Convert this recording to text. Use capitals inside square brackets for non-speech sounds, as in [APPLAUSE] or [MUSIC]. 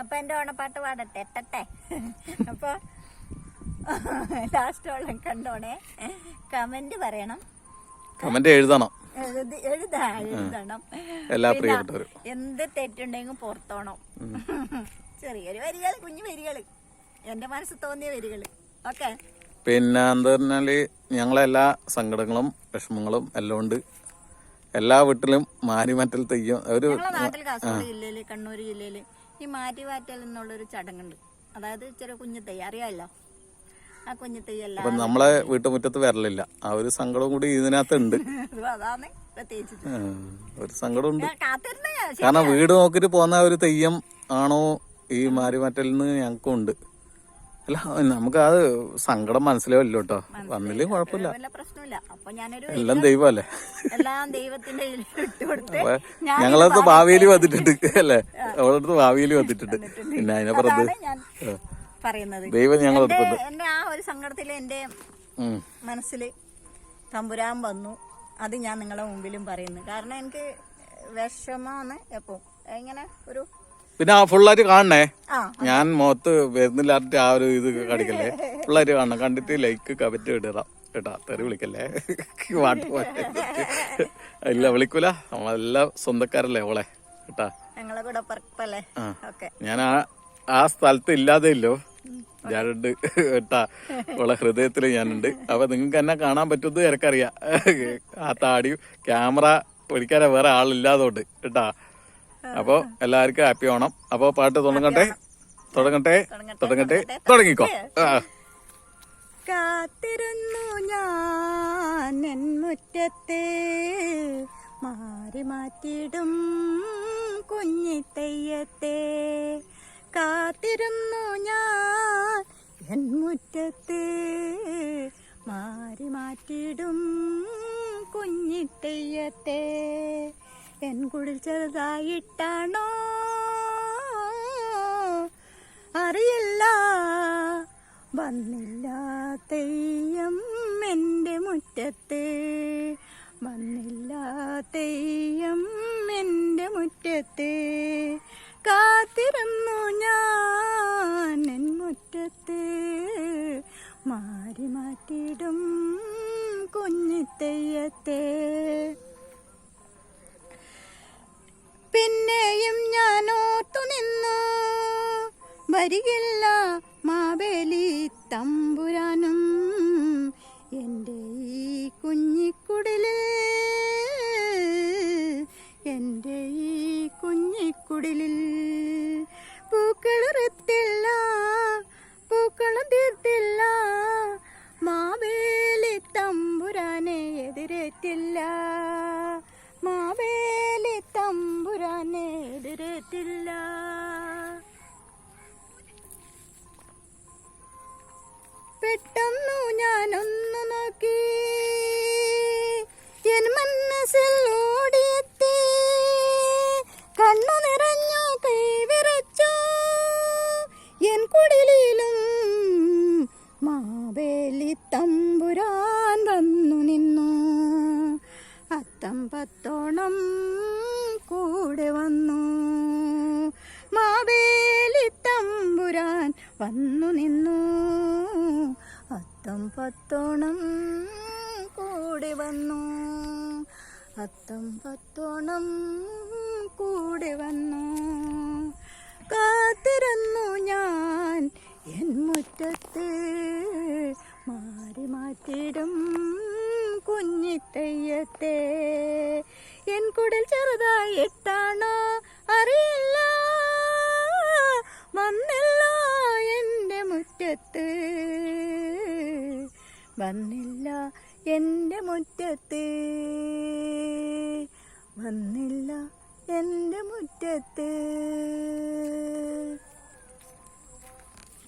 അപ്പൊ എന്റെ ഓണപ്പാട്ട് പാടട്ടെ? എത്തട്ടെ? അപ്പൊ ലാസ്റ്റ് ഓളം കണ്ടോണേ. കമന്റ് പറയണം. കമന്റ് എഴുതണം. എഴുതി എഴുതാ എഴുതണം. എല്ലാ പ്രിയപ്പെട്ടവരും. എന്ത് തെറ്റുണ്ടെങ്കിൽ പുറത്തോണം. ചെറിയൊരു വരികൾ കുഞ്ഞു വരികൾ എന്റെ മനസ്സ് തോന്നിയ വരികൾ ഓക്കെ. പിന്നെ എന്താ പറഞ്ഞാൽ ഞങ്ങളെല്ലാ സങ്കടങ്ങളും വിഷമങ്ങളും എല്ലാം ഉണ്ട്. എല്ലാ വീട്ടിലും മാരിമറ്റൽ തെയ്യം ഒരു നാട്ടിൽ കാസർഗോഡ് ജില്ലയിൽ കണ്ണൂർ ജില്ലയിൽ ഈ മാറ്റി മാറ്റൽ എന്നുള്ളൊരു ചടങ്ങുണ്ട്. അതായത് ചെറിയ കുഞ്ഞു തെയ്യം അറിയാമല്ലോ? ആ കുഞ്ഞു തെയ്യല്ല അപ്പൊ നമ്മളെ വീട്ടുമുറ്റത്ത് വരലില്ല. ആ ഒരു സങ്കടവും കൂടി ഇതിനകത്തുണ്ട്. [LAUGHS] അതാണ് ആ, ഒരു സങ്കടമുണ്ട് കാത്തിരുന്ന കാരണം വീട് നോക്കിട്ട് പോകുന്ന ഒരു തെയ്യം ആണോ ഈ മാരിമറ്റലിൽ നിന്ന് ഞങ്ങൾക്കും ഉണ്ട് അല്ല നമുക്ക് അത് സങ്കടം മനസ്സിലാവില്ല കേട്ടോ. വന്നില്ലേ കുഴപ്പമില്ല. വല്ല പ്രശ്നമില്ല അപ്പൊ ഞാനൊരു എല്ലാം ദൈവമല്ലേ? എല്ലാം ദൈവത്തിന്റെ ഇട്ടുകൊടുത്ത് ഞങ്ങളടുത്ത് ഭാവിയിൽ വന്നിട്ടുണ്ട് അല്ലേ? അവളടുത്ത് ഭാവിയിൽ വന്നിട്ടുണ്ട്. പിന്നെ അതിനപ്പുറത്ത് പറഞ്ഞത് പറയുന്നത്. ദൈവം ഞങ്ങളടുത്ത് എന്റെ ആ ഒരു സങ്കടത്തിൽ എന്റെ. മനസ്സിൽ തമ്പുരാൻ വന്നു. അത് ഞാൻ നിങ്ങളെ മുമ്പിലും പറയുന്നു. കാരണം എനിക്ക് വിഷമാണ് എപ്പോ ഇങ്ങനെ ഒരു പിന്നെ ആ ഫുള്ളായിട്ട് കാണണേ? ഞാൻ മുഖത്ത് വരുന്നില്ലാത്ത ആ ഒരു ഇത് കടിക്കല്ലേ? [LAUGHS] ഫുള്ളായിട്ട് കാണണം. കണ്ടിട്ട് ലൈക്ക് കമന്റ് ഇടണം. കേട്ടാ തെറി വിളിക്കല്ലേ? പാട്ട് പോലെ ഇല്ല വിളിക്കൂല. നമ്മളെല്ലാം സ്വന്തക്കാരല്ലേ ഓളെ കേട്ടാ? ഞാൻ ആ ആ സ്ഥലത്ത് ഇല്ലാതെ ഇല്ലോ. ഞാനുണ്ട് കേട്ടാ? അവളെ ഹൃദയത്തിൽ ഞാനുണ്ട്. അപ്പൊ നിങ്ങൾക്ക് എന്നെ കാണാൻ പറ്റുന്നത് എനിക്കറിയാം. ആ താടി ക്യാമറ പിടിക്കാനെ വേറെ ആളില്ലാതോണ്ട് കേട്ടാ? അപ്പൊ എല്ലാവർക്കും ഹാപ്പി ഓണം. അപ്പൊ പാട്ട് തുടങ്ങട്ടെ? തുടങ്ങട്ടെ? തുടങ്ങട്ടെ തുടങ്ങിക്കോ. കാത്തിരുന്നു മുറ്റത്ത് മാറി മാറ്റിടും കുഞ്ഞിത്തയ്യത്തെ. കാത്തിരുന്നു ഞാൻ എൻ മാറി മാറ്റിടും കുഞ്ഞിത്തയ്യത്തെ. എൻ കുടിൽ ചെറുതായിട്ടാണോ? അറിയില്ല. വന്നില്ല തെയ്യം. എന്റെ മുറ്റത്ത് വന്നില്ല തെയ്യം എന്റെ മുറ്റത്ത്. കാത്തിരുന്നു ഞാൻ എൻ മുറ്റത്ത്. മാറി മാറ്റിടും കുഞ്ഞിത്തെയ്യത്തെ പിന്നെയും ഞാൻ ഓർത്തു നിന്നു. വരികില്ല മാവേലി തമ്പുരാനും കുഞ്ഞിക്കുടിലിൽ പൂക്കളുറത്തില്ല തമ്പുരാൻ വന്നു നിന്നു. അത്തം പത്തോണം കൂടെ വന്നു. മാവേലി തമ്പുരാൻ വന്നു നിന്നു. അത്തം പത്തോണം കൂടെ വന്നു. അത്തം പത്തോണം കൂടെ വന്നു. കുഞ്ഞിത്തയ്യത്തെ. എൻ കുടൽ ചെറുതായിട്ടാണോ അറിയില്ല. വന്നില്ല എന്റെ മുറ്റത്ത്. വന്നില്ല എന്റെ മുറ്റത്ത്. വന്നില്ല എന്റെ മുറ്റത്ത്.